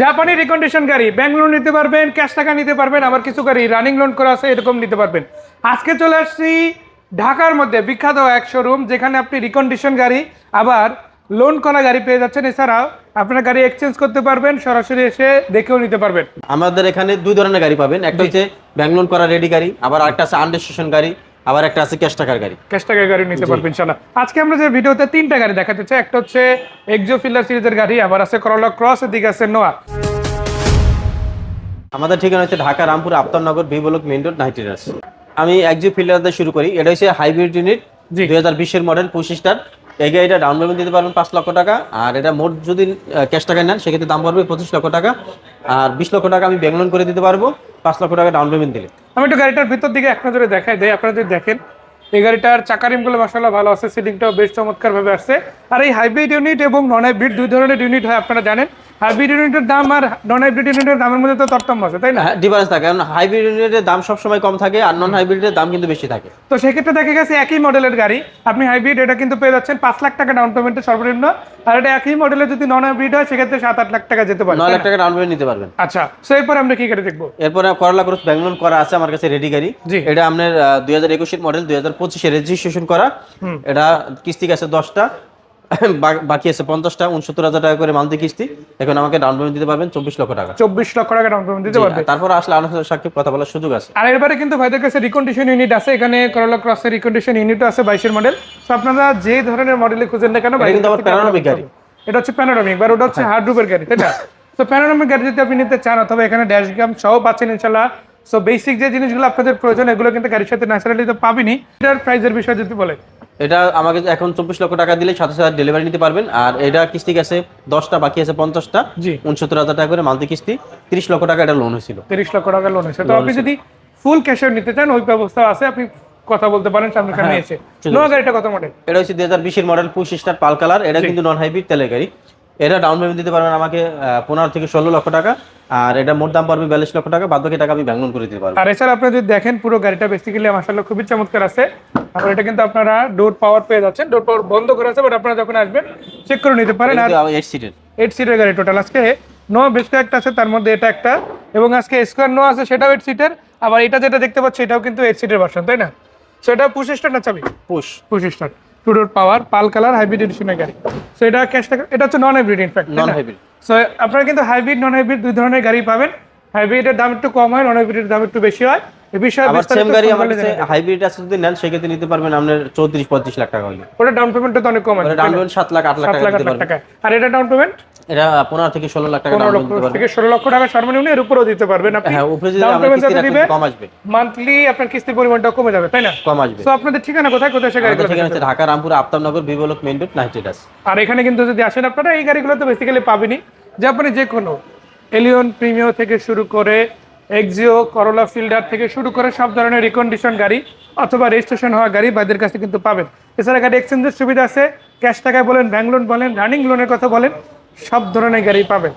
জাপানি রিকন্ডিশন গাড়ি। Bank loan নিতে পারবেন ক্যাশ টাকা নিতে পারবেন আবার কিছু গাড়ি রানিং লোন করা আছে এরকম নিতে পারবেন। আজকে চলে আসছি ঢাকার মধ্যে বিখ্যাত এক শোরুম যেখানে আপনি রিকন্ডিশন গাড়ি আবার লোন করা গাড়ি পেয়ে যাচ্ছেন। এছাড়াও আপনার গাড়ি এক্সচেঞ্জ করতে পারবেন সরাসরি এসে দেখেও নিতে পারবেন। আমাদের এখানে দুই ধরনের গাড়ি পাবেন। একটা হচ্ছে ব্যাংক লোন করা রেডি গাড়ি আবার একটা আছে আনরেজিস্ট্রেশন গাড়ি। আবার একটা আছে ক্যাশ টাকার গাড়ি। ক্যাশ টাকায় গাড়ি নিতে পারবেন ইনশাল্লাহ আজকে আমরা যে ভিডিওতে তিনটা গাড়ি দেখাতে চাই একটা হচ্ছে এক্সো ফিল্ডার সিরিজের গাড়ি আবার আছে করলা ক্রস এদিকে আছে নোয়া আমাদের ঠিকানা হচ্ছে Dhaka Rampur Aftabnagar B block main road রাস আমি একজি ফিল্ডার দিয়ে শুরু করি। এটা হচ্ছে হাইব্রিড ইউনিট। দুই হাজার বিশের মডেল পঁচিশ স্টার এই গাড়িটা ডাউন পেমেন্ট দিতে পারবেন পাঁচ লক্ষ টাকা। আর এটা মোট যদি ক্যাশ টাকা নেন সেক্ষেত্রে দাম পড়বে পঁচিশ লক্ষ টাকা। আর বিশ লক্ষ টাকা আমি ব্যাংক লোন করে দিতে পারব। পাঁচ লক্ষ টাকা ডাউন পেমেন্ট দিলে। আমি একটু গাড়িটার ভিতর দিকে এক নজরে দেখাই দেয় আপনারা যদি দেখেন, এই গাড়িটার চাকারিমগুলো মাসাল্লাহ ভালো আছে সিডিংটাও বেশ চমৎকার ভাবে আসছে। আর এই হাইব্রিড ইউনিট এবং নন হাইব্রিড দুই ধরনের ইউনিট হয়, আপনারা জানেন। হাইব্রিড ইউনিটের দাম আর নন হাইব্রিড ইউনিটের দামের মধ্যে তো তরতম্য আছে তাই না? হ্যাঁ ডিফারেন্স থাকে। কারণ হাইব্রিড ইউনিটের দাম সবসময় কম থাকে আর নন হাইব্রিডের দাম কিন্তু বেশি থাকে। তো সেক্ষেত্রে দেখা গেছে একই মডেলের গাড়ি। আপনি হাইব্রিড এটা কিন্তু পেয়ে যাচ্ছেন পাঁচ লাখ টাকা ডাউন পেমেন্টের সর্বনিম্ন। আর এটা একই মডেলের যদি নন হাইব্রিড হয় সেক্ষেত্রে সাত আট লাখ টাকা যেতে পারে নয় লাখ টাকা ডাউন পেমেন্ট নিতে পারবেন। আচ্ছা তো এরপর আমরা কি গাড়ি দেখব? এরপরে করলা ক্রস ব্যাংক করা আছে আমার কাছে রেডি গাড়ি। এটা আপনার দুই হাজার একুশের মডেল দুই হাজার পঁচিশে রেজিস্ট্রেশন করা। এটা কিস্তি আছে দশটা। বাকি আছে পঞ্চাশটা উনসত্তর হাজার টাকা করে মান্থলি কিস্তি। এখন আমাকে ডাউন পেমেন্ট দিতে পারবেন চব্বিশ লক্ষ টাকা। চব্বিশ লক্ষ টাকা ডাউন পেমেন্ট দিতে পারবে। তারপর আসলে আলোচনা সাক্ষী কথা বলার সুযোগ আছে। আর এবারে কিন্তু ভাইদের কাছে রিকন্ডিশন ইউনিট আছে। এখানে করলা ক্রসের রিকন্ডিশন ইউনিটও আছে বাইশের মডেল তো আপনারা যে ধরনের মডেলে খুঁজেন না কেন কিন্তু আবার প্যানোরামিক গাড়ি এটা হচ্ছে প্যানোরামিক বা ওটা হচ্ছে হার্ড রুপের গাড়ি তাই না? তো প্যানোরামিক গাড়ি যদি আপনি নিতে চান অথবা এখানে ড্যাশ গ্যাম সহ পাচ্ছেন ইনশাল্লাহ সো বেসিক যে জিনিসগুলো আপনাদের প্রয়োজন এগুলো কিন্তু গাড়ির সাথে ন্যাচারালি তো পাবেনি এটার প্রাইসের বিষয়ে যদি বলেন। এটা আমাকে এখন চব্বিশ লক্ষ টাকা দিলে সাথে সাথে ডেলিভারি নিতে পারবেন। আর এটা কিস্তি আছে দশটা বাকি আছে পঞ্চাশটা। উনসত্তর হাজার টাকা করে মান্থলি কিস্তি। তিরিশ লক্ষ টাকা এটা লোন হয়েছিল। তিরিশ লক্ষ টাকা লোন হয়েছে তো আপনি যদি ফুল ক্যাশে নিতে চান ওই ব্যবস্থা আছে। আপনি কথা বলতে পারেন সামনে সামনে এসে। নোয়া গাড়িটা কত মডেল এটা হচ্ছে দুই হাজার বিশের model push start pearl colour এটা কিন্তু নন হাইব্রিড তেলের গাড়ি। এটা ডাউন পেমেন্ট দিতে পারবেন আমাকে পনেরো থেকে ষোলো লক্ষ টাকা। আর এটা মোট দাম পড়বে বিয়াল্লিশ লক্ষ টাকা। বাদ বাকি টাকা আমি ব্যাংক করে দিতে পারব। আর এছাড়া আপনি যদি দেখেন পুরো গাড়িটা বেসিক্যালি মাসাল্লাহ খুবই চমৎকার আছে। আর এটা কিন্তু আপনারা ডোর পাওয়ার পেয়ে যাচ্ছেন। ডোর পাওয়ার বন্ধ করে আছে বাট আপনারা যখন আসবেন চেক করে নিতে পারেন। আর এইট সিটের এইট সিটের গাড়ি টোটাল আজকে নো বেশ কয়েকটা আছে তার মধ্যে এটা একটা। এবং আজকে স্কোয়ার নো আছে সেটাও এইট সিটের আবার এটা যেটা দেখতে পাচ্ছি এটাও কিন্তু এইট সিটের ভার্সন তাই না? সেটা পুশ স্টার না চাবি? Push push start two door power pearl colour hybrid এডিশনের গাড়ি। সো এটা ক্যাশ টাকা এটা হচ্ছে non hybrid in fact non hybrid so আপনারা কিন্তু হাইব্রিড নন হাইব্রিড দুই ধরনের গাড়ি পাবেন। হাইব্রিডের দাম একটু কম হয় নন হাইব্রিডের দাম একটু বেশি হয়। আবার সেম গাড়ি আমার কাছে হাইব্রিড আছে যদি নেন সেক্ষেত্রে নিতে পারবেন আপনার চৌত্রিশ পঁয়ত্রিশ লাখ টাকা হলে ওটা ডাউন পেমেন্টটা তো অনেক কম আছে ডাউন পেমেন্ট সাত লাখ আট লাখ টাকা লাখ আট দিতে লাখ পারবেন। টাকা আর এটা ডাউন পেমেন্ট এটা পনেরো থেকে ষোলো লাখ টাকা ডাউন পেমেন্ট থেকে ষোলো লক্ষ টাকা সর্বনিম্ন এর উপরেও দিতে পারবেন। আপনি হ্যাঁ উপরে যদি ডাউন কিস্তি দিবে কম আসবে। মান্থলি আপনার কিস্তির পরিমাণটা কমে যাবে তাই না? কম আসবে। তো আপনাদের ঠিকানা কোথায় কোথায় সে আমাদের গাড়িগুলো ঠিকানা হচ্ছে Dhaka Rampur Aftabnagar B block main road নাইটেডাস আর এখানে কিন্তু যদি আসেন আপনারা এই গাড়িগুলো তো বেসিক্যালি পাবেনই। যে আপনি যে কোনো এলিয়ন প্রিমিও থেকে শুরু করে এক্সিও করোলা ফিল্ডার থেকে শুরু করে সব ধরনের রিকন্ডিশন গাড়ি অথবা রেজিস্ট্রেশন হওয়া গাড়ি বাইদের কাছে কিন্তু পাবেন। এছাড়া গাড়ি এক্সচেঞ্জের সুবিধা আছে। ক্যাশ টাকায় বলেন ব্যাংক লোন বলেন রানিং লোনের কথা বলেন, সব ধরনের গাড়ি পাবেন।